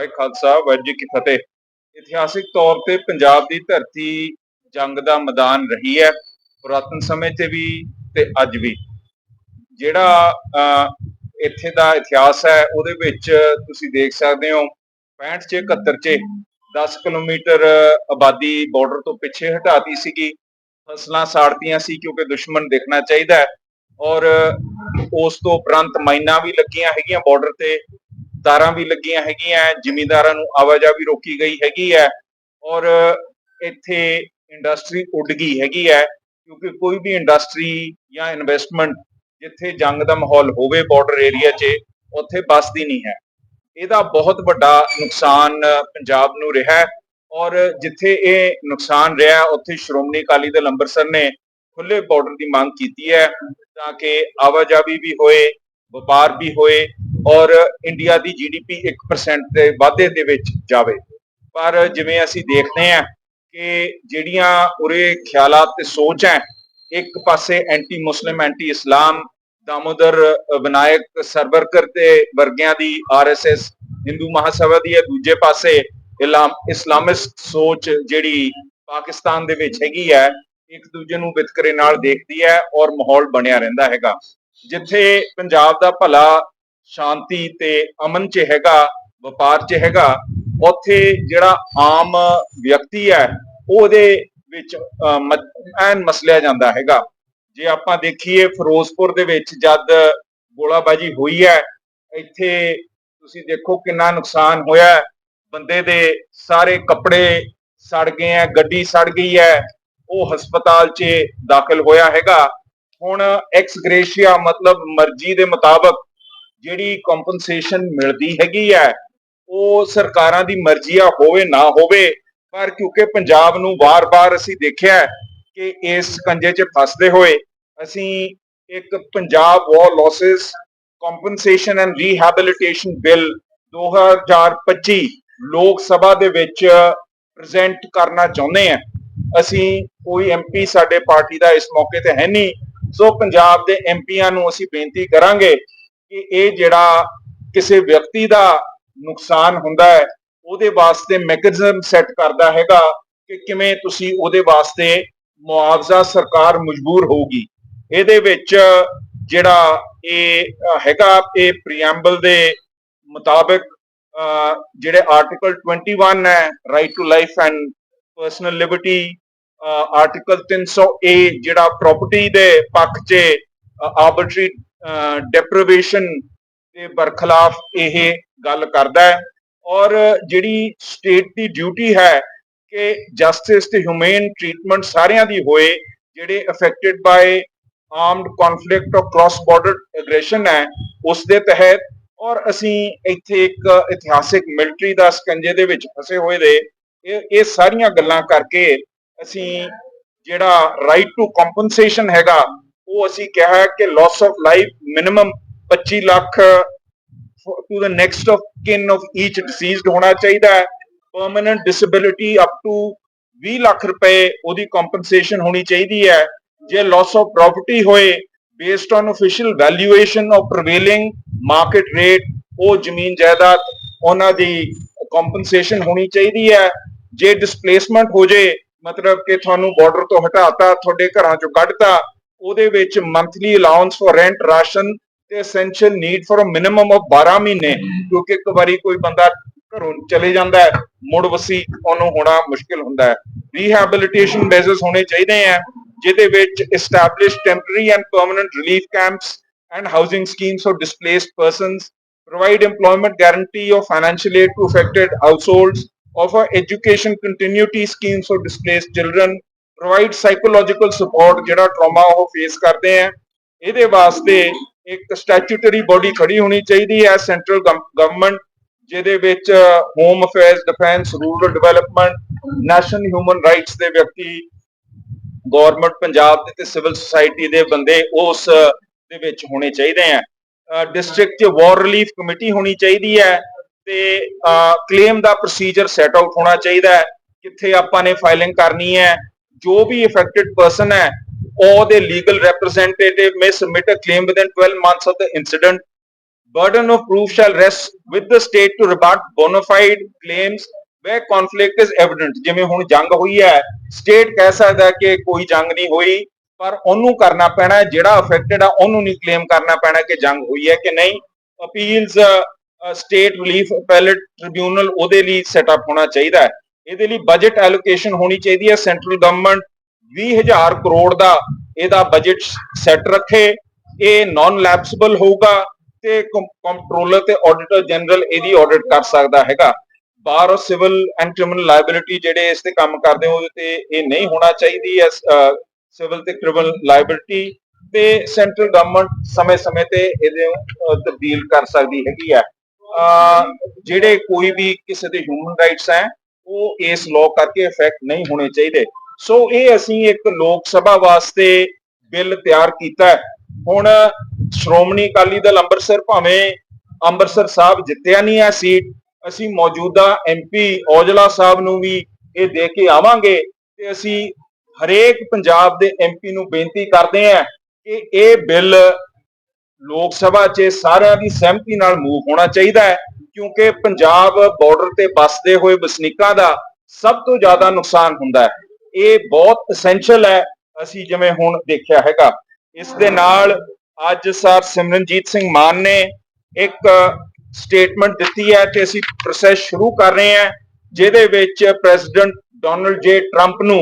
ਵਾਹਿ ਖਾਲਸਾ ਵਾਹਿਗੁਰੂ ਕੀ ਫਤਿਹ। ਇਤਿਹਾਸਿਕ ਤੌਰ ਤੇ ਪੰਜਾਬ ਦੀ ਧਰਤੀ ਜੰਗ ਦਾ ਮੈਦਾਨ ਰਹੀ ਹੈ, ਪੁਰਾਤਨ ਸਮੇਂ ਤੇ ਵੀ ਤੇ ਅੱਜ ਵੀ। ਜਿਹੜਾ ਇੱਥੇ ਦਾ ਇਤਿਹਾਸ ਹੈ, ਉਹਦੇ ਵਿੱਚ ਤੁਸੀਂ ਦੇਖ ਸਕਦੇ ਹੋ 65 ਚ 71 ਚ 10 ਕਿਲੋਮੀਟਰ ਆਬਾਦੀ ਬਾਰਡਰ ਤੋਂ ਪਿੱਛੇ ਹਟਾਤੀ ਸੀਗੀ। ਫਸਲਾਂ ਸਾੜਤੀਆਂ ਸੀ ਕਿਉਂਕਿ ਦੁਸ਼ਮਣ ਦੇਖਣਾ ਚਾਹੀਦਾ ਹੈ। ਔਰ ਉਸ ਤੋਂ ਉਪਰੰਤ ਮਾਈਨਾਂ ਵੀ ਲੱਗੀਆਂ ਹੈਗੀਆਂ ਬਾਰਡਰ ਤੇ। ਤਾਰਾਂ ਵੀ ਲੱਗੀਆਂ ਹੈਗੀਆਂ ਜ਼ਿਮੀਂਦਾਰਾਂ ਨੂੰ ਆਵਾਜਾਈ ਰੋਕੀ ਗਈ ਹੈਗੀ ਹੈ ਔਰ ਇੱਥੇ ਇੰਡਸਟਰੀ ਉੱਡ ਗਈ ਹੈਗੀ ਹੈ ਕਿਉਂਕਿ ਕੋਈ ਵੀ ਇੰਡਸਟਰੀ ਜਾਂ ਇਨਵੈਸਟਮੈਂਟ ਜਿੱਥੇ ਜੰਗ ਦਾ ਮਾਹੌਲ ਹੋਵੇ ਬਾਰਡਰ ਏਰੀਆ 'ਚ, ਉੱਥੇ ਬਸਦੀ ਨਹੀਂ ਹੈ। ਇਹਦਾ ਬਹੁਤ ਵੱਡਾ ਨੁਕਸਾਨ ਪੰਜਾਬ ਨੂੰ ਰਿਹਾ ਔਰ ਜਿੱਥੇ ਇਹ ਨੁਕਸਾਨ ਰਿਹਾ ਉੱਥੇ ਸ਼੍ਰੋਮਣੀ ਅਕਾਲੀ ਦਲ ਅੰਮ੍ਰਿਤਸਰ ਨੇ ਖੁੱਲੇ ਬਾਰਡਰ ਦੀ ਮੰਗ ਕੀਤੀ ਹੈ ਤਾਂ ਕਿ ਆਵਾਜਾਈ ਵੀ ਹੋਏ, ਵਪਾਰ ਵੀ ਹੋਏ ਔਰ ਇੰਡੀਆ ਦੀ ਜੀਡੀਪੀ 1% ਦੇ ਵਾਧੇ ਦੇ ਵਿੱਚ ਜਾਵੇ। ਪਰ ਜਿਵੇਂ ਅਸੀਂ ਦੇਖਦੇ ਹਾਂ ਕਿ ਜਿਹੜੀਆਂ ਉਰੇ ਖਿਆਲਾਤ ਤੇ ਸੋਚ ਹੈ, ਇੱਕ ਪਾਸੇ anti Muslim anti Islam Damodar Vinayak, Savarkar ਤੇ ਵਰਗਿਆਂ ਦੀ ਆਰਐਸਐਸ ਹਿੰਦੂ ਮਹਾਸਭਾ ਦੀ ਹੈ, ਦੂਜੇ ਪਾਸੇ ਇਲਾਮ ਇਸਲਾਮਿਸਟ ਸੋਚ ਜਿਹੜੀ ਪਾਕਿਸਤਾਨ ਦੇ ਵਿੱਚ ਹੈਗੀ ਹੈ, ਇੱਕ ਦੂਜੇ ਨੂੰ ਵਿਤਕਰੇ ਨਾਲ ਦੇਖਦੀ ਹੈ ਔਰ ਮਾਹੌਲ ਬਣਿਆ ਰਹਿੰਦਾ ਹੈਗਾ। ਜਿੱਥੇ ਪੰਜਾਬ ਦਾ ਭਲਾ ਸ਼ਾਂਤੀ ਤੇ ਅਮਨ 'ਚ ਹੈਗਾ, ਵਪਾਰ 'ਚ ਹੈਗਾ, ਉੱਥੇ ਜਿਹੜਾ ਆਮ ਵਿਅਕਤੀ ਹੈ, ਉਹਦੇ ਵਿੱਚ ਐਨ ਮਸਲਿਆ ਜਾਂਦਾ ਹੈਗਾ। ਜੇ ਆਪਾਂ ਦੇਖੀਏ ਫਿਰੋਜ਼ਪੁਰ ਦੇ ਵਿੱਚ ਜਦ ਗੋਲਾਬਾਜੀ ਹੋਈ ਹੈ, ਇੱਥੇ ਤੁਸੀਂ ਦੇਖੋ ਕਿੰਨਾ ਨੁਕਸਾਨ ਹੋਇਆ ਬੰਦੇ ਦੇ ਸਾਰੇ ਕੱਪੜੇ ਸੜ ਗਏ ਹੈ, ਗੱਡੀ ਸੜ ਗਈ ਹੈ, ਉਹ ਹਸਪਤਾਲ 'ਚ ਦਾਖਲ ਹੋਇਆ ਹੈਗਾ। ਹੁਣ ਐਕਸ ਗ੍ਰੇਸ਼ੀਆ ਮਤਲਬ ਮਰਜ਼ੀ ਦੇ ਮੁਤਾਬਕ ਜਿਹੜੀ ਕੰਪਨਸੇਸ਼ਨ ਮਿਲਦੀ ਹੈਗੀ ਹੈ, ਉਹ ਸਰਕਾਰਾਂ ਦੀ ਮਰਜ਼ੀ ਆ, ਹੋਵੇ ਨਾ ਹੋਵੇ। ਪਰ ਕਿਉਂਕਿ ਪੰਜਾਬ ਨੂੰ ਵਾਰ-ਵਾਰ ਅਸੀਂ ਦੇਖਿਆ ਕਿ ਇਸ ਕੰਜੇ 'ਚ ਫਸਦੇ ਹੋਏ ਅਸੀਂ ਇੱਕ Punjab war losses compensation and rehabilitation bill 2025 Lok Sabha ਦੇ ਵਿੱਚ ਪ੍ਰੈਜ਼ੈਂਟ ਕਰਨਾ ਚਾਹੁੰਦੇ ਹਾਂ ਅਸੀਂ ਕੋਈ ਐਮਪੀ ਸਾਡੇ ਪਾਰਟੀ ਦਾ ਇਸ ਮੌਕੇ ਤੇ ਹੈ ਨਹੀਂ। ਸੋ ਪੰਜਾਬ ਦੇ ਐਮਪੀਆਂ ਨੂੰ ਅਸੀਂ ਬੇਨਤੀ ਕਰਾਂਗੇ ਕਿ ਇਹ ਜਿਹੜਾ ਕਿਸੇ ਵਿਅਕਤੀ ਦਾ ਨੁਕਸਾਨ ਹੁੰਦਾ ਹੈ, ਉਹਦੇ ਵਾਸਤੇ ਮੈਕੈਨਿਜ਼ਮ ਸੈੱਟ ਕਰਦਾ ਹੈਗਾ ਕਿ ਕਿਵੇਂ ਤੁਸੀਂ ਉਹਦੇ ਵਾਸਤੇ ਮੁਆਵਜ਼ਾ ਸਰਕਾਰ ਮਜਬੂਰ ਹੋਊਗੀ। ਇਹਦੇ ਵਿੱਚ ਜਿਹੜਾ ਇਹ ਹੈਗਾ ਇਹ ਪ੍ਰੀਐਮਬਲ ਦੇ ਮੁਤਾਬਕ ਜਿਹੜੇ ਆਰਟੀਕਲ 21 ਹੈ right to life and personal liberty article 300 A ਜਿਹੜਾ ਪ੍ਰਾਪਰਟੀ ਦੇ ਪੱਖ 'ਚ ਆਰਬਿਟਰੀ ਡੈਪਰੀਵੇਸ਼ਨ ਦੇ ਬਰਖਲਾਫ ਇਹ ਗੱਲ ਕਰਦਾ ਹੈ। ਔਰ ਜਿਹੜੀ ਸਟੇਟ ਦੀ ਡਿਊਟੀ ਹੈ ਕਿ ਜਸਟਿਸ ਤੇ ਹਿਊਮਨ ਟ੍ਰੀਟਮੈਂਟ ਸਾਰਿਆਂ ਦੀ ਹੋਏ, ਜਿਹੜੇ ਅਫੈਕਟਡ ਬਾਈ ਆਰਮਡ ਕਨਫਲਿਕਟ ਔਰ ਕ੍ਰਾਸ ਬਾਰਡਰ ਐਗਰੈਸ਼ਨ ਹੈ, ਉਸ ਦੇ ਤਹਿਤ। ਔਰ ਅਸੀਂ ਇੱਥੇ ਇੱਕ ਇਤਿਹਾਸਿਕ ਮਿਲਟਰੀ ਦਾ ਸਕੰਜੇ ਦੇ ਵਿੱਚ ਫਸੇ ਹੋਏ ਦੇ, ਇਹ ਇਹ ਸਾਰੀਆਂ ਗੱਲਾਂ ਕਰਕੇ ਅਸੀਂ ਜਿਹੜਾ ਰਾਈਟ ਟੂ ਕੰਪਨਸੇਸ਼ਨ ਹੈਗਾ ਉਹ ਅਸੀਂ ਕਿਹਾ ਕਿ loss of life minimum 25 lakh to the next of kin of each deceased ਹੋਣਾ ਚਾਹੀਦਾ ਹੈ। Permanent disability up to 20 lakh ਰੁਪਏ ਉਹਦੀ ਕੰਪਨਸੇਸ਼ਨ ਹੋਣੀ ਚਾਹੀਦੀ ਹੈ। ਜੇ ਲਾਸ ਆਫ ਪ੍ਰਾਪਰਟੀ ਹੋਏ based on official valuation of prevailing market rate ਉਹ ਜ਼ਮੀਨ ਜਾਇਦਾਦ ਉਹਨਾਂ ਦੀ ਕੰਪਨਸੇਸ਼ਨ ਹੋਣੀ ਚਾਹੀਦੀ ਹੈ। ਜੇ ਡਿਸਪਲੇਸਮੈਂਟ ਹੋ ਜੇ, ਮਤਲਬ ਕਿ ਤੁਹਾਨੂੰ ਬਾਰਡਰ ਤੋਂ ਹਟਾਤਾ, ਤੁਹਾਡੇ ਘਰਾਂ ਚੋਂ ਕੱਢਤਾ ਉਹਦੇ ਵਿੱਚ monthly allowance for rent ration ਤੇ essential need for a minimum of 12 ਮਹੀਨੇ ਕਿਉਂਕਿ ਇੱਕ ਵਾਰੀ ਕੋਈ ਬੰਦਾ ਘਰੋਂ ਚਲੇ ਜਾਂਦਾ ਹੈ ਮੁੜ ਵਸੀ ਉਹਨੂੰ ਹੋਣਾ ਮੁਸ਼ਕਿਲ ਹੁੰਦਾ ਹੈ। ਰੀਹੈਬਿਲਿਟੇਸ਼ਨ ਮੈਜ਼ਰਸ ਹੋਣੇ ਚਾਹੀਦੇ ਆ ਜਿਹਦੇ ਵਿੱਚ establish temporary and permanent relief camps and housing schemes for displaced persons provide employment guarantee or financial aid to affected households, offer education continuity schemes for displaced children, provide psychological support ਜਿਹੜਾ trauma ਉਹ face ਕਰਦੇ ਆ। ਇਹਦੇ ਵਾਸਤੇ ਇੱਕ statutory body ਖੜੀ ਹੋਣੀ ਚਾਹੀਦੀ ਹੈ ਸੈਂਟਰਲ ਗਵਰਨਮੈਂਟ ਜਿਹਦੇ ਵਿੱਚ home affairs defence rural development national human rights ਦੇ ਵਿਅਕਤੀ ਗਵਰਨਮੈਂਟ ਪੰਜਾਬ ਦੇ ਤੇ ਸਿਵਲ ਸੁਸਾਇਟੀ ਦੇ ਬੰਦੇ ਉਸ ਦੇ ਵਿੱਚ ਹੋਣੇ ਚਾਹੀਦੇ ਆ। ਡਿਸਟ੍ਰਿਕਟ 'ਚ ਵਾਰ ਰਿਲੀਫ ਕਮੇਟੀ ਹੋਣੀ ਚਾਹੀਦੀ ਹੈ ਤੇ ਕਲੇਮ ਦਾ ਪ੍ਰੋਸੀਜਰ ਸੈਟ ਆਊਟ ਹੋਣਾ ਚਾਹੀਦਾ ਹੈ। ਕਿੱਥੇ ਆਪਾਂ ਨੇ ਫਾਈਲਿੰਗ ਕਰਨੀ ਹੈ ਜੋ ਵੀ ਅਫੈਕਟਡ ਪਰਸਨ ਹੈ or the legal representative may submit a claim within 12 months of the incident burden of proof shall rest with the state to rebut bona fide claims where conflict is evident ਜਿਵੇਂ ਹੁਣ ਜੰਗ ਹੋਈ ਹੈ state ਕਹਿ ਸਕਦਾ ਹੈ ਕਿ ਕੋਈ ਜੰਗ ਨਹੀਂ ਹੋਈ ਪਰ ਉਹਨੂੰ ਕਰਨਾ ਪੈਣਾ ਹੈ, ਜਿਹੜਾ ਅਫੈਕਟਡ ਆ ਉਹਨੂੰ ਨਹੀਂ ਕਲੇਮ ਕਰਨਾ ਪੈਣਾ ਕਿ ਜੰਗ ਹੋਈ ਹੈ ਕਿ ਨਹੀਂ appeals state relief appellate tribunal ਉਹਦੇ ਲਈ ਸੈਟਅਪ ਹੋਣਾ ਚਾਹੀਦਾ ਹੈ ਇਹਦੇ ਲਈ ਬਜਟ ਐਲੋਕੇਸ਼ਨ ਹੋਣੀ ਚਾਹੀਦੀ ਹੈ। ਸੈਂਟਰਲ ਗਵਰਨਮੈਂਟ 20000 ਕਰੋੜ ਦਾ ਇਹਦਾ ਬਜਟ ਸੈੱਟ ਰੱਖੇ। ਇਹ ਨਾਨ ਲੈਪਸੇਬਲ ਹੋਊਗਾ ਤੇ ਕੰਟਰੋਲਰ ਤੇ ਆਡੀਟਰ ਜਨਰਲ ਇਹਦੀ ਆਡਿਟ ਕਰ ਸਕਦਾ ਹੈਗਾ। Bar of civil and criminal liability ਜਿਹੜੇ ਇਸ ਤੇ ਕੰਮ ਕਰਦੇ ਹੋ ਉਹਦੇ ਤੇ ਇਹ ਨਹੀਂ ਹੋਣਾ ਚਾਹੀਦੀ ਹੈ। ਸਿਵਲ ਤੇ ਕ੍ਰਿਮੀਨਲ ਲਾਇਬਿਲਿਟੀ ਤੇ ਸੈਂਟਰਲ ਗਵਰਨਮੈਂਟ ਸਮੇਂ-ਸਮੇਂ ਤੇ ਇਹਦੇ ਤਬਦੀਲ ਕਰ ਸਕਦੀ ਹੈਗੀ ਆ ਜਿਹੜੇ ਕੋਈ ਵੀ ਕਿਸੇ ਦੇ ਹਿਊਮਨ ਰਾਈਟਸ ਹੈ ਉਹ ਇਸ ਲਾਅ ਕਰਕੇ ਇਫੈਕਟ ਨਹੀਂ ਹੋਣੇ ਚਾਹੀਦੇ। ਸੋ ਇਹ ਅਸੀਂ ਇੱਕ ਲੋਕ ਸਭਾ ਵਾਸਤੇ ਬਿੱਲ ਤਿਆਰ ਕੀਤਾ ਹੁਣ ਸ਼੍ਰੋਮਣੀ ਅਕਾਲੀ ਦਲ ਅੰਮ੍ਰਿਤਸਰ ਭਾਵੇਂ ਅੰਮ੍ਰਿਤਸਰ ਸਾਹਿਬ ਜਿੱਤਿਆ ਨਹੀਂ ਹੈ ਸੀਟ, ਅਸੀਂ ਮੌਜੂਦਾ ਐਮਪੀ ਔਜਲਾ ਸਾਹਿਬ ਨੂੰ ਵੀ ਇਹ ਦੇ ਕੇ ਆਵਾਂਗੇ ਤੇ ਅਸੀਂ ਹਰੇਕ ਪੰਜਾਬ ਦੇ ਐਮਪੀ ਨੂੰ ਬੇਨਤੀ ਕਰਦੇ ਹਾਂ ਕਿ ਇਹ ਬਿੱਲ ਲੋਕ ਸਭਾ 'ਚ ਸਾਰਿਆਂ ਦੀ ਸਹਿਮਤੀ ਨਾਲ ਮੂਵ ਹੋਣਾ ਚਾਹੀਦਾ ਹੈ। ਕਿਉਂਕਿ ਪੰਜਾਬ ਬਾਰਡਰ ਤੇ ਵੱਸਦੇ ਹੋਏ ਵਸਨੀਕਾਂ ਦਾ ਸਭ ਤੋਂ ਜ਼ਿਆਦਾ ਨੁਕਸਾਨ ਹੁੰਦਾ ਹੈ। ਇਹ ਬਹੁਤ ਐਸੈਂਸ਼ੀਅਲ ਹੈ, ਅਸੀਂ ਜਿਵੇਂ ਹੁਣ ਦੇਖਿਆ ਹੈਗਾ। ਇਸ ਦੇ ਨਾਲ ਅੱਜ ਸਰ ਸਿਮਰਨਜੀਤ ਸਿੰਘ ਮਾਨ ਨੇ ਇੱਕ ਸਟੇਟਮੈਂਟ ਦਿੱਤੀ ਹੈ ਤੇ ਅਸੀਂ ਪ੍ਰੋਸੈਸ ਸ਼ੁਰੂ ਕਰ ਰਹੇ ਹਾਂ, ਜਿਹਦੇ ਵਿੱਚ ਪ੍ਰੈਜ਼ੀਡੈਂਟ ਡੋਨਲਡ ਜੇ ਟਰੰਪ ਨੂੰ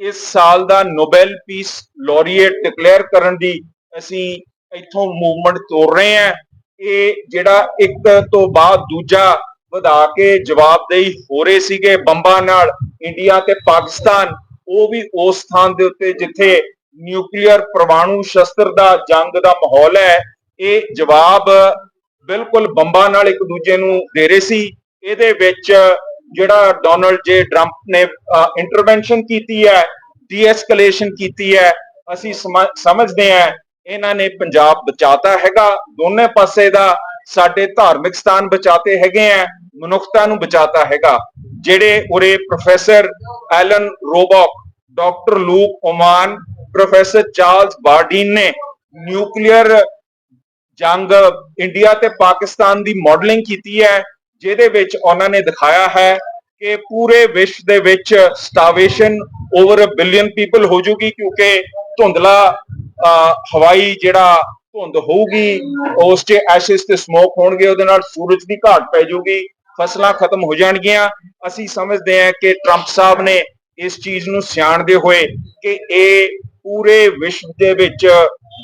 ਇਸ ਸਾਲ ਦਾ ਨੋਬੈਲ ਪੀਸ ਲੋਰੀਏਟ ਡਿਕਲੇਅਰ ਕਰਨ ਦੀ ਅਸੀਂ ਇੱਥੋਂ ਮੂਵਮੈਂਟ ਤੋੜ ਰਹੇ ਹਾਂ। ਇਹ ਜਿਹੜਾ ਇੱਕ ਤੋਂ ਬਾਅਦ ਦੂਜਾ ਵਧਾ ਕੇ ਜਵਾਬਦੇਹੀ ਹੋ ਰਹੇ ਸੀਗੇ ਬੰਬਾਂ ਨਾਲ, ਇੰਡੀਆ ਤੇ ਪਾਕਿਸਤਾਨ, ਉਹ ਵੀ ਉਸ ਥਾਂ ਦੇ ਉੱਤੇ ਜਿੱਥੇ ਨਿਊਕਲੀਅਰ ਪਰਮਾਣੂ ਸ਼ਸਤਰ ਦਾ ਜੰਗ ਦਾ ਮਾਹੌਲ ਹੈ, ਇਹ ਜਵਾਬ ਬਿਲਕੁਲ ਬੰਬਾਂ ਨਾਲ ਇੱਕ ਦੂਜੇ ਨੂੰ ਦੇ ਰਹੇ ਸੀ। ਇਹਦੇ ਵਿੱਚ ਜਿਹੜਾ ਡੋਨਲਡ ਜੇ ਟਰੰਪ ਨੇ ਇੰਟਰਵੈਂਸ਼ਨ ਕੀਤੀ ਹੈ ਡੀਐਸਕੇਲੇਸ਼ਨ ਕੀਤੀ ਹੈ, ਅਸੀਂ ਸਮਝ- ਸਮਝਦੇ ਹਾਂ ਇਹਨਾਂ ਨੇ ਪੰਜਾਬ ਬਚਾਤਾ ਹੈਗਾ, ਦੋਨੇ ਪਾਸੇ ਦਾ ਸਾਡੇ ਧਾਰਮਿਕ ਸਥਾਨ ਬਚਾਤੇ ਹੈਗੇ ਆ, ਮਨੁੱਖਤਾ ਨੂੰ ਬਚਾਤਾ ਹੈਗਾ। ਜਿਹੜੇ ਉਰੇ professor Alan Robock, doctor Luke Oman, professor Charles Bardeen ਨੇ ਨਿਊਕਲੀਅਰ ਜੰਗ ਇੰਡੀਆ ਤੇ ਪਾਕਿਸਤਾਨ ਦੀ ਮਾਡਲਿੰਗ ਕੀਤੀ ਹੈ, ਜਿਹਦੇ ਵਿੱਚ ਉਹਨਾਂ ਨੇ ਦਿਖਾਇਆ ਹੈ ਕਿ ਪੂਰੇ ਵਿਸ਼ਵ ਦੇ ਵਿੱਚ starvation over a billion people ਹੋ ਜੂਗੀ, ਕਿਉਂਕਿ ਧੁੰਦਲਾ ਹਵਾਈ ਜਿਹੜਾ ਧੁੰਦ ਹੋਊਗੀ ਉਸ 'ਚ ਐਸ਼ਿਸ ਤੇ ਸਮੋਕ ਹੋਣਗੇ ਉਹਦੇ ਨਾਲ ਸੂਰਜ ਦੀ ਘਾਟ ਪੈ ਜਾਊਗੀ ਫਸਲਾਂ ਖਤਮ ਹੋ ਜਾਣਗੀਆਂ। ਅਸੀਂ ਸਮਝਦੇ ਹਾਂ ਕਿ ਟਰੰਪ ਸਾਹਿਬ ਨੇ ਇਸ ਚੀਜ਼ ਨੂੰ ਸਿਆਣਦੇ ਹੋਏ ਕਿ ਇਹ ਪੂਰੇ ਵਿਸ਼ਵ ਦੇ ਵਿੱਚ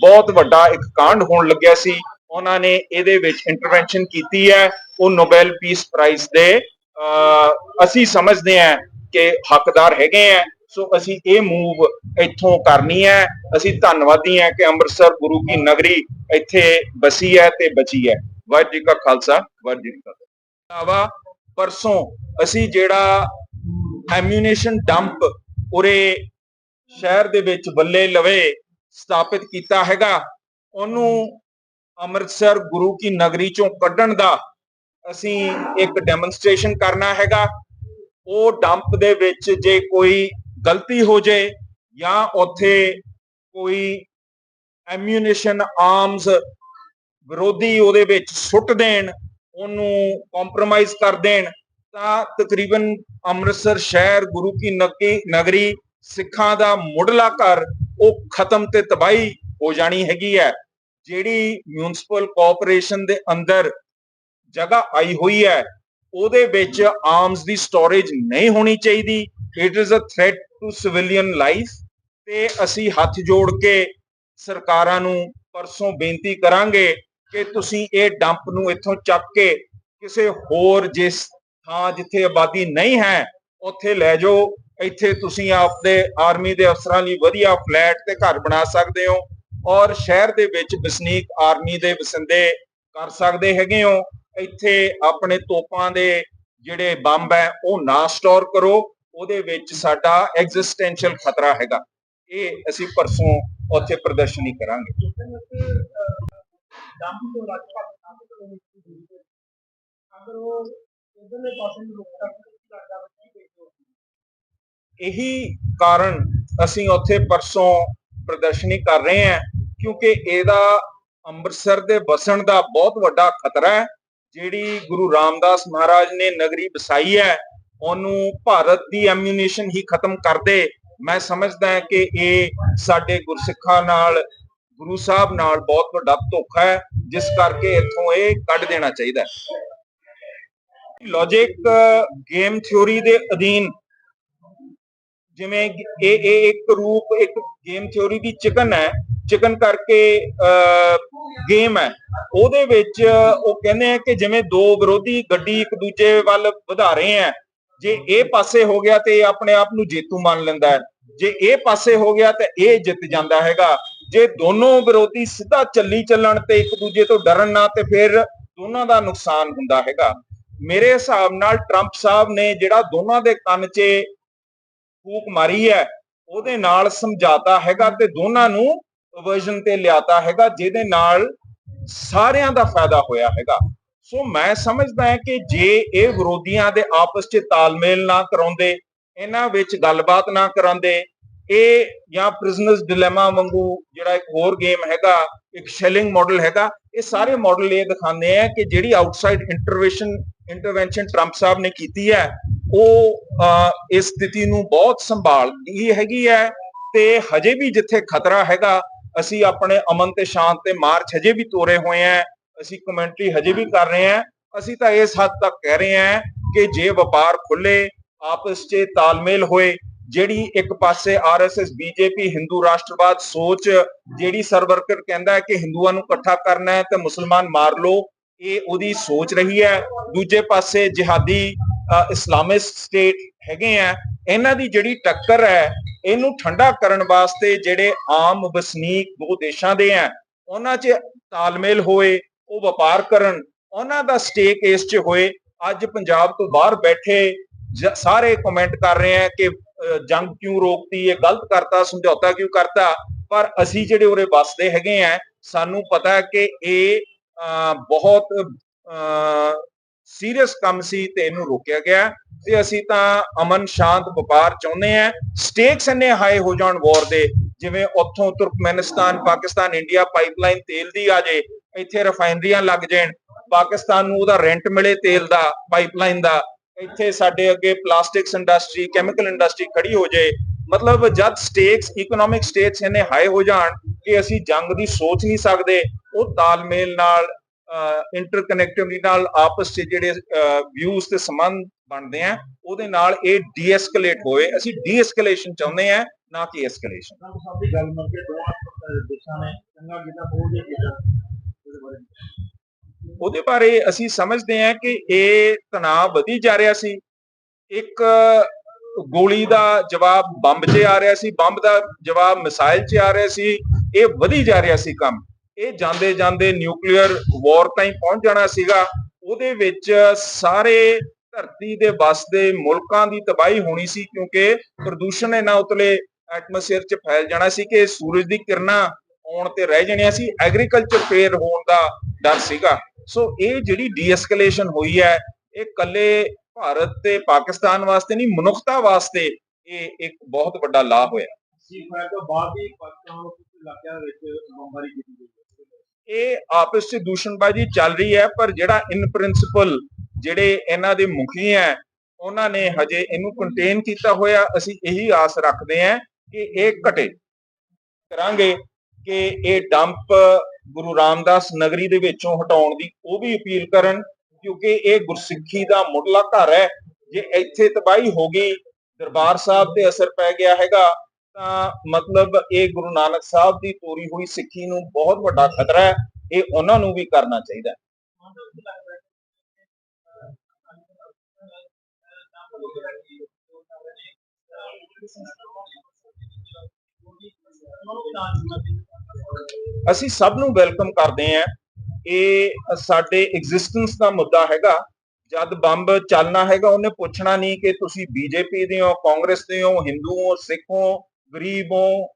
ਬਹੁਤ ਵੱਡਾ ਇੱਕ ਕਾਂਡ ਹੋਣ ਲੱਗਿਆ ਸੀ। ਉਹਨਾਂ ਨੇ ਇਹਦੇ ਵਿੱਚ ਇੰਟਰਵੈਂਸ਼ਨ ਕੀਤੀ ਹੈ ਉਹ ਨੋਬੈਲ ਪੀਸ ਪ੍ਰਾਈਜ਼ ਦੇ। ਅਹ, ਅਸੀਂ ਸਮਝਦੇ ਹਾਂ ਕਿ ਹੱਕਦਾਰ ਹੈਗੇ ਆ। ਸੋ ਅਸੀਂ ਇਹ ਮੂਵ ਇੱਥੋਂ ਕਰਨੀ ਹੈ। ਅਸੀਂ ਧੰਨਵਾਦੀ ਹਾਂ ਕਿ ਅੰਮ੍ਰਿਤਸਰ ਗੁਰੂ ਕੀ ਨਗਰੀ ਇੱਥੇ ਬਸੀ ਹੈ ਤੇ ਬਚੀ ਹੈ। ਵਾਹਿਗੁਰੂ ਜੀ ਕਾ ਖਾਲਸਾ, ਵਾਹਿਗੁਰੂ ਜੀ ਕੀ ਫਤਿਹ। ਇਲਾਵਾ ਪਰਸੋਂ ਅਸੀਂ ਜਿਹੜਾ ਐਮੂਨੇਸ਼ਨ ਡੰਪ ਉਰੇ ਸ਼ਹਿਰ ਦੇ ਵਿੱਚ ਬੱਲੇ ਲਵੇ ਸਥਾਪਿਤ ਕੀਤਾ ਹੈਗਾ, ਉਹਨੂੰ ਅੰਮ੍ਰਿਤਸਰ ਗੁਰੂ ਕੀ ਨਗਰੀ ਚੋਂ ਕੱਢਣ ਦਾ ਅਸੀਂ ਇੱਕ ਡੈਮੋਨਸਟ੍ਰੇਸ਼ਨ ਕਰਨਾ ਹੈਗਾ। ਉਹ ਡੰਪ ਦੇ ਵਿੱਚ ਜੇ ਕੋਈ ਗਲਤੀ ਹੋ ਜੇ ਜਾਂ ਉੱਥੇ ਕੋਈ ਐਮਿਊਨੇਸ਼ਨ ਆਰਮਸ ਵਿਰੋਧੀ ਉਹਦੇ ਵਿੱਚ ਸੁੱਟ ਦੇਣ, ਉਹਨੂੰ ਕੰਪਰੋਮਾਈਜ਼ ਕਰ ਦੇਣ, ਤਾਂ ਤਕਰੀਬਨ ਅੰਮ੍ਰਿਤਸਰ ਸ਼ਹਿਰ, ਗੁਰੂ ਕੀ ਨਗਰੀ ਨਗਰੀ ਸਿੱਖਾਂ ਦਾ ਮੁੱਢਲਾ ਘਰ ਉਹ ਖਤਮ ਤੇ ਤਬਾਹੀ ਹੋ ਜਾਣੀ ਹੈਗੀ ਹੈ। ਜਿਹੜੀ ਮਿਊਨਿਸਪਲ ਕਾਰਪੋਰੇਸ਼ਨ ਦੇ ਅੰਦਰ ਜਗ੍ਹਾ ਆਈ ਹੋਈ ਹੈ, ਉਹਦੇ ਵਿੱਚ ਆਰਮਸ ਦੀ ਸਟੋਰੇਜ ਨਹੀਂ ਹੋਣੀ ਚਾਹੀਦੀ। It is a threat to civilian life ਤੇ ਅਸੀਂ ਹੱਥ ਜੋੜ ਕੇ ਸਰਕਾਰਾਂ ਨੂੰ ਪਰਸੋਂ ਬੇਨਤੀ ਕਰਾਂਗੇ ਕਿ ਤੁਸੀਂ ਇਹ ਡੰਪ ਨੂੰ ਇੱਥੋਂ ਚੱਕ ਕੇ ਕਿਸੇ ਹੋਰ ਜਿਸ ਥਾਂ ਜਿੱਥੇ ਆਬਾਦੀ ਨਹੀਂ ਹੈ, ਉੱਥੇ ਲੈ ਜਾਓ। ਇੱਥੇ ਤੁਸੀਂ ਆਪਦੇ ਆਰਮੀ ਦੇ ਅਫਸਰਾਂ ਲਈ ਵਧੀਆ ਫਲੈਟ ਤੇ ਘਰ ਬਣਾ ਸਕਦੇ ਹੋ ਔਰ ਸ਼ਹਿਰ ਦੇ ਵਿੱਚ ਵਸਨੀਕ ਆਰਮੀ ਦੇ ਵਸਿੰਦੇ ਕਰ ਸਕਦੇ ਹੈਗੇ ਹੋ। ਇੱਥੇ ਆਪਣੇ ਤੋਪਾਂ ਦੇ ਜਿਹੜੇ ਬੰਬ ਹੈ, ਉਹ ਨਾ ਸਟੋਰ ਕਰੋ। ਉਹਦੇ ਵਿੱਚ ਸਾਡਾ ਐਗਜ਼ਿਸਟੈਂਸ਼ੀਅਲ ਖਤਰਾ ਹੈਗਾ। ਇਹ ਅਸੀਂ ਪਰਸੋਂ ਉੱਥੇ ਪ੍ਰਦਰਸ਼ਨੀ ਕਰਾਂਗੇ। ਇਹੀ ਕਾਰਨ ਅਸੀਂ ਉੱਥੇ ਪਰਸੋਂ ਪ੍ਰਦਰਸ਼ਨੀ ਕਰ ਰਹੇ ਹਾਂ, ਕਿਉਂਕਿ ਇਹਦਾ ਅੰਮ੍ਰਿਤਸਰ ਦੇ ਵਸਣ ਦਾ ਬਹੁਤ ਵੱਡਾ ਖਤਰਾ ਹੈ, ਜਿਹੜੀ ਗੁਰੂ ਰਾਮਦਾਸ ਮਹਾਰਾਜ ਨੇ ਨਗਰੀ ਵਸਾਈ ਹੈ ਉਹਨੂੰ ਭਾਰਤ ਦੀ ਐਮੂਨੀਸ਼ਨ ਹੀ ਖਤਮ ਕਰ ਦੇ। ਮੈਂ ਸਮਝਦਾ ਕਿ ਇਹ ਸਾਡੇ ਗੁਰਸਿੱਖਾਂ ਨਾਲ, ਗੁਰੂ ਸਾਹਿਬ ਨਾਲ ਬਹੁਤ ਵੱਡਾ ਧੋਖਾ ਹੈ, ਜਿਸ ਕਰਕੇ ਇੱਥੋਂ ਇਹ ਕੱਢ ਦੇਣਾ ਚਾਹੀਦਾ ਹੈ। ਲੌਜੀਕ ਗੇਮ ਥਿਉਰੀ ਦੇ ਅਧੀਨ ਜਿਵੇਂ ਇਹ ਇਹ ਇੱਕ ਰੂਪ, ਇੱਕ ਗੇਮ ਥਿਉਰੀ ਦੀ ਚਿਕਨ ਹੈ। ਚਿਕਨ ਕਰਕੇ ਗੇਮ ਹੈ। ਉਹਦੇ ਵਿੱਚ ਉਹ ਕਹਿੰਦੇ ਆ ਕਿ ਜਿਵੇਂ ਦੋ ਵਿਰੋਧੀ ਗੱਡੀ ਇੱਕ ਦੂਜੇ ਵੱਲ ਵਧਾ ਰਹੇ ਆ ਜੇ ਇਹ ਪਾਸੇ ਹੋ ਗਿਆ ਤੇ ਇਹ ਆਪਣੇ ਆਪ ਨੂੰ ਜੇਤੂ ਮੰਨ ਲੈਂਦਾ ਹੈ। ਜੇ ਇਹ ਪਾਸੇ ਹੋ ਗਿਆ ਤਾਂ ਇਹ ਜਿੱਤ ਜਾਂਦਾ ਹੈਗਾ। ਜੇ ਦੋਨੋਂ ਵਿਰੋਧੀ ਸਿੱਧਾ ਚੱਲੀ ਚੱਲਣ ਤੇ ਇੱਕ ਦੂਜੇ ਤੋਂ ਡਰਨ ਨਾ ਤੇ ਫਿਰ ਦੋਨਾਂ ਦਾ ਨੁਕਸਾਨ ਹੁੰਦਾ ਹੈਗਾ। ਮੇਰੇ ਹਿਸਾਬ ਨਾਲ ਟਰੰਪ ਸਾਹਿਬ ਨੇ ਜਿਹੜਾ ਦੋਨਾਂ ਦੇ ਕੰਨ 'ਚ ਫੂਕ ਮਾਰੀ ਹੈ, ਉਹਦੇ ਨਾਲ ਸਮਝਾਤਾ ਹੈਗਾ ਤੇ ਦੋਨਾਂ ਨੂੰ ਵਰਜਨ ਤੇ ਲਿਆਤਾ ਹੈਗਾ, ਜਿਹਦੇ ਨਾਲ ਸਾਰਿਆਂ ਦਾ ਫਾਇਦਾ ਹੋਇਆ ਹੈਗਾ। ਸੋ ਮੈਂ ਸਮਝਦਾ ਹਾਂ ਕਿ ਜੇ ਇਹ ਵਿਰੋਧੀਆਂ ਦੇ ਆਪਸ 'ਚ ਤਾਲਮੇਲ ਨਾ ਕਰਾਉਂਦੇ ਇਹਨਾਂ ਵਿੱਚ ਗੱਲਬਾਤ ਨਾ ਕਰਾਉਂਦੇ ਇਹ ਜਾਂ ਪ੍ਰਿਜ਼ਨਰਸ ਡਿਲੇਮਾ ਵਾਂਗੂ ਜਿਹੜਾ ਇੱਕ ਹੋਰ ਗੇਮ ਹੈਗਾ ਇੱਕ ਸ਼ੈਲਿੰਗ ਮਾਡਲ ਹੈਗਾ ਇਹ ਸਾਰੇ ਮਾਡਲ ਇਹ ਦਿਖਾਉਂਦੇ ਆ ਕਿ ਜਿਹੜੀ outside intervention intervention Trump sahib ਨੇ ਕੀਤੀ ਹੈ ਉਹ ਅਹ, ਇਸ ਸਥਿਤੀ ਨੂੰ ਬਹੁਤ ਸੰਭਾਲਦੀ ਹੈਗੀ ਹੈ ਤੇ ਹਜੇ ਵੀ ਜਿੱਥੇ ਖਤਰਾ ਹੈਗਾ ਅਸੀਂ ਆਪਣੇ ਅਮਨ ਤੇ ਸ਼ਾਂਤ ਤੇ ਮਾਰਚ ਹਜੇ ਵੀ ਤੋਰੇ ਹੋਏ ਆ। ਅਸੀਂ ਕਮੈਂਟਰੀ ਹਜੇ ਵੀ ਕਰ ਰਹੇ ਹਾਂ। ਅਸੀਂ ਤਾਂ ਇਸ ਹੱਦ ਤੱਕ ਕਹਿ ਰਹੇ ਹਾਂ ਕਿ ਜੇ ਵਪਾਰ ਖੁੱਲੇ ਆਪਸ 'ਚ ਤਾਲਮੇਲ ਹੋਏ ਜਿਹੜੀ ਇੱਕ ਪਾਸੇ ਆਰਐਸਐਸ ਬੀਜੇਪੀ ਹਿੰਦੂ ਰਾਸ਼ਟਰਵਾਦ ਸੋਚ ਜਿਹੜੀ ਸਰਵਰਕਰ ਕਹਿੰਦਾ ਹੈ ਕਿ ਹਿੰਦੂਆਂ ਨੂੰ ਇਕੱਠਾ ਕਰਨਾ ਹੈ ਤੇ ਮੁਸਲਮਾਨ ਮਾਰ ਲਓ ਇਹ ਉਹਦੀ ਸੋਚ ਰਹੀ ਹੈ। ਦੂਜੇ ਪਾਸੇ ਜਿਹਾਦੀ ਅ, ਇਸਲਾਮਿਸਟ ਸਟੇਟ ਹੈਗੇ ਆ ਇਹਨਾਂ ਦੀ ਜਿਹੜੀ ਟੱਕਰ ਹੈ ਇਹਨੂੰ ਠੰਡਾ ਕਰਨ ਵਾਸਤੇ ਜਿਹੜੇ ਆਮ ਵਸਨੀਕ ਦੋ ਦੇਸ਼ਾਂ ਦੇ ਆ ਉਹਨਾਂ 'ਚ ਤਾਲਮੇਲ ਹੋਏ ਉਹ ਵਪਾਰ ਕਰਨ ਉਹਨਾਂ ਦਾ ਸਟੇਕ ਇਸ 'ਚ ਹੋਏ। ਅੱਜ ਪੰਜਾਬ ਤੋਂ ਬਾਹਰ ਬੈਠੇ ਸਾਰੇ ਕਮੈਂਟ ਕਰ ਰਹੇ ਆ ਕਿ ਜੰਗ ਕਿਉਂ ਰੋਕਤੀ ਇਹ ਗਲਤ ਕਰਤਾ ਸਮਝੌਤਾ ਕਿਉਂ ਕਰਤਾ? ਪਰ ਅਸੀਂ ਜਿਹੜੇ ਉਰੇ ਵੱਸਦੇ ਹੈਗੇ ਆ ਸਾਨੂੰ ਪਤਾ ਕਿ ਇਹ ਅ, ਬਹੁਤ ਸੀਰੀਅਸ ਕੰਮ ਸੀ ਤੇ ਇਹਨੂੰ ਰੋਕਿਆ ਗਿਆ। ਤੇ ਅਸੀਂ ਤਾਂ ਅਮਨ ਸ਼ਾਂਤ ਵਪਾਰ ਚਾਹੁੰਦੇ ਆ। ਸਟੇਕਸ ਇੰਨੇ ਹਾਈ ਹੋ ਜਾਣ ਵਾਰ ਦੇ ਜਿਵੇਂ ਉੱਥੋਂ ਤੁਰਕਮੈਨਿਸਤਾਨ, ਪਾਕਿਸਤਾਨ, ਇੰਡੀਆ ਪਾਈਪਲਾਈਨ ਤੇਲ ਦੀ ਆ ਜੇ, ਇੱਥੇ ਰਿਫਾਈਨਰੀਆਂ ਲੱਗ ਜਾਣ, ਪਾਕਿਸਤਾਨ ਨੂੰ ਉਹਦਾ ਰੈਂਟ ਮਿਲੇ ਤੇਲ ਦਾ, ਪਾਈਪਲਾਈਨ ਦਾ, ਇੱਥੇ ਸਾਡੇ ਅੱਗੇ ਪਲਾਸਟਿਕਸ ਇੰਡਸਟਰੀ ਕੈਮੀਕਲ ਇੰਡਸਟਰੀ ਖੜੀ ਹੋ ਜਾਏ ਮਤਲਬ ਜਦ ਸਟੇਕਸ ਇਕਨੋਮਿਕ ਸਟੇਟਸ ਇਹਨੇ ਹਾਈ ਹੋ ਜਾਣ ਕਿ ਅਸੀਂ ਜੰਗ ਦੀ ਸੋਚ ਨਹੀਂ ਸਕਦੇ, ਉਹ ਤਾਲਮੇਲ ਨਾਲ ਇੰਟਰਕਨੈਕਟਿਵਿਟੀ ਨਾਲ ਆਪਸ 'ਚ ਜਿਹੜੇ ਵਿਊਜ਼ ਤੇ ਸੰਬੰਧ ਬਣਦੇ ਆ, ਉਹਦੇ ਨਾਲ ਇਹ ਡੀਐਸਕੇਲੇਟ ਹੋਏ। ਅਸੀਂ ਡੀਐਸਕੇਲੇਸ਼ਨ ਚਾਹੁੰਦੇ ਆ ਨਾ ਕਿ ਐਸਕੇਲੇਸ਼ਨ ਟਰੰਪ ਸਾਹਿਬ ਦੀ ਗੱਲ ਮੰਨ ਕੇ ਦੋਵਾਂ ਅਹ, ਦੇਸ਼ਾਂ ਨੇ ਚੰਗਾ ਕੀਤਾ ਬਹੁਤ ਹੀ ਕੀਤਾ ਉਹਦੇ ਬਾਰੇ। ਉਹਦੇ ਬਾਰੇ ਅਸੀਂ ਸਮਝਦੇ ਹਾਂ ਕਿ ਇਹ ਤਣਾਅ ਵਧੀ ਜਾ ਰਿਹਾ ਸੀ। ਇੱਕ ਗੋਲੀ ਦਾ ਜਵਾਬ ਬੰਬ 'ਚ ਆ ਰਿਹਾ ਸੀ ਬੰਬ ਦਾ ਜਵਾਬ ਮਿਸਾਈਲ 'ਚ ਆ ਰਿਹਾ ਸੀ। ਇਹ ਵਧੀ ਜਾ ਰਿਹਾ ਸੀ ਕੰਮ। ਇਹ ਜਾਂਦੇ ਜਾਂਦੇ ਨਿਊਕਲੀਅਰ ਵਾਰ ਤਾਈਂ ਪਹੁੰਚ ਜਾਣਾ ਸੀਗਾ। ਉਹਦੇ ਵਿੱਚ ਸਾਰੇ ਧਰਤੀ ਦੇ ਵਸਦੇ ਮੁਲਕਾਂ ਦੀ ਤਬਾਹੀ ਹੋਣੀ ਸੀ ਕਿਉਂਕਿ ਪ੍ਰਦੂਸ਼ਣ ਇਹਨਾਂ ਉਤਲੇ ਐਟਮੋਸਫੇਅਰ 'ਚ ਫੈਲ ਜਾਣਾ ਸੀ ਕਿ ਸੂਰਜ ਦੀ ਕਿਰਨਾਂ ਆਉਣ ਤੇ ਰਹਿ ਜਾਣੀਆਂ ਸੀ ਐਗਰੀਕਲਚਰ ਫੇਲ ਹੋਣ ਦਾ ਡਰ ਸੀਗਾ। ਸੋ ਇਹ ਜਿਹੜੀ ਡੀਐਸਕੇਲੇਸ਼ਨ ਹੋਈ ਹੈ ਇਹ ਕੱਲੇ ਭਾਰਤ ਤੇ ਪਾਕਿਸਤਾਨ ਵਾਸਤੇ ਨਹੀਂ ਮਨੁੱਖਤਾ ਵਾਸਤੇ ਇਹ ਇੱਕ ਬਹੁਤ ਵੱਡਾ ਲਾਭ ਹੋਇਆ। ਸੀ ਫਾਇਰ ਤੋਂ ਬਾਅਦ ਵੀ ਪਾਕਿਸਤਾਨ ਨੂੰ ਕੁਝ ਇਲਾਕਿਆਂ ਵਿੱਚ ਬੰਬਾਰੀ ਕੀਤੀ ਗਈ ਇਹ ਆਪਸ ਵਿੱਚ ਦੂਸ਼ਣਬਾਜ਼ੀ ਚੱਲ ਰਹੀ ਹੈ ਪਰ ਜਿਹੜਾ ਇਨ ਪ੍ਰਿੰਸੀਪਲ ਜਿਹੜੇ ਇਹਨਾਂ ਦੇ ਮੁਖੀ ਹੈ ਉਹਨਾਂ ਨੇ ਹਜੇ ਇਹਨੂੰ ਕੰਟੇਨ ਕੀਤਾ ਹੋਇਆ ਅਸੀਂ ਇਹੀ ਆਸ ਰੱਖਦੇ ਹਾਂ ਕਿ ਇਹ ਘਟੇ। ਕਰਾਂਗੇ ਕਿ ਇਹ ਡੰਪ ਗੁਰੂ ਰਾਮਦਾਸ ਨਗਰੀ ਦੇ ਵਿੱਚੋਂ ਹਟਾਉਣ ਦੀ ਉਹ ਵੀ ਅਪੀਲ ਕਰਨ, ਕਿਉਂਕਿ ਇਹ ਗੁਰਸਿੱਖੀ ਦਾ ਮੁੱਢਲਾ ਘਰ ਹੈ। ਜੇ ਇੱਥੇ ਤਬਾਹੀ ਹੋ ਗਈ, ਦਰਬਾਰ ਸਾਹਿਬ ਤੇ ਅਸਰ ਪੈ ਗਿਆ ਹੈਗਾ, ਤਾਂ ਮਤਲਬ ਇਹ ਗੁਰੂ ਨਾਨਕ ਸਾਹਿਬ ਦੀ ਤੋਰੀ ਹੋਈ ਸਿੱਖੀ ਨੂੰ ਬਹੁਤ ਵੱਡਾ ਖਤਰਾ ਹੈ। ਇਹ ਉਹਨਾਂ ਨੂੰ ਵੀ ਕਰਨਾ ਚਾਹੀਦਾ ਹੈ। ਅਸੀਂ ਸਭ ਨੂੰ ਵੈਲਕਮ ਕਰਦੇ ਹਾਂ ਇਹ ਸਾਡੇ ਐਗਜ਼ਿਸਟੈਂਸ ਦਾ ਮੁੱਦਾ ਹੈਗਾ। ਜਦ ਬੰਬ ਚੱਲਣਾ ਹੈਗਾ, ਉਹਨੇ ਪੁੱਛਣਾ ਨਹੀਂ ਕਿ ਤੁਸੀਂ ਬੀਜੇਪੀ ਦੇ ਹੋ, ਕਾਂਗਰਸ ਦੇ ਹੋ ਹਿੰਦੂ ਹੋ ਸਿੱਖ ਹੋ, ਗਰੀਬ ਹੋ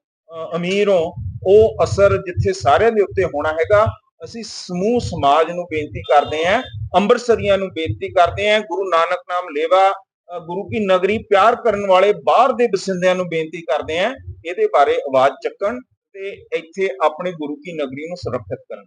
ਅਮੀਰ ਹੋ, ਉਹ ਅਸਰ ਜਿੱਥੇ ਸਾਰਿਆਂ ਦੇ ਉੱਤੇ ਹੋਣਾ ਹੈਗਾ। ਅਸੀਂ ਸਮੂਹ ਸਮਾਜ ਨੂੰ ਬੇਨਤੀ ਕਰਦੇ ਹਾਂ, ਅੰਮ੍ਰਿਤਸਰੀਆਂ ਨੂੰ ਬੇਨਤੀ ਕਰਦੇ ਹਾਂ, ਗੁਰੂ ਨਾਨਕ ਨਾਮ ਲੇਵਾ ਗੁਰੂ ਕੀ ਨਗਰੀ ਪਿਆਰ ਕਰਨ ਵਾਲੇ ਬਾਹਰ ਦੇ ਬਸਿੰਦਿਆਂ ਨੂੰ ਬੇਨਤੀ ਕਰਦੇ ਹਾਂ, ਇਹਦੇ ਬਾਰੇ ਆਵਾਜ਼ ਚੱਕਣ ਤੇ ਇੱਥੇ ਆਪਣੇ ਗੁਰੂ ਕੀ ਨਗਰੀ ਨੂੰ ਸੁਰੱਖਿਅਤ ਕਰਨ।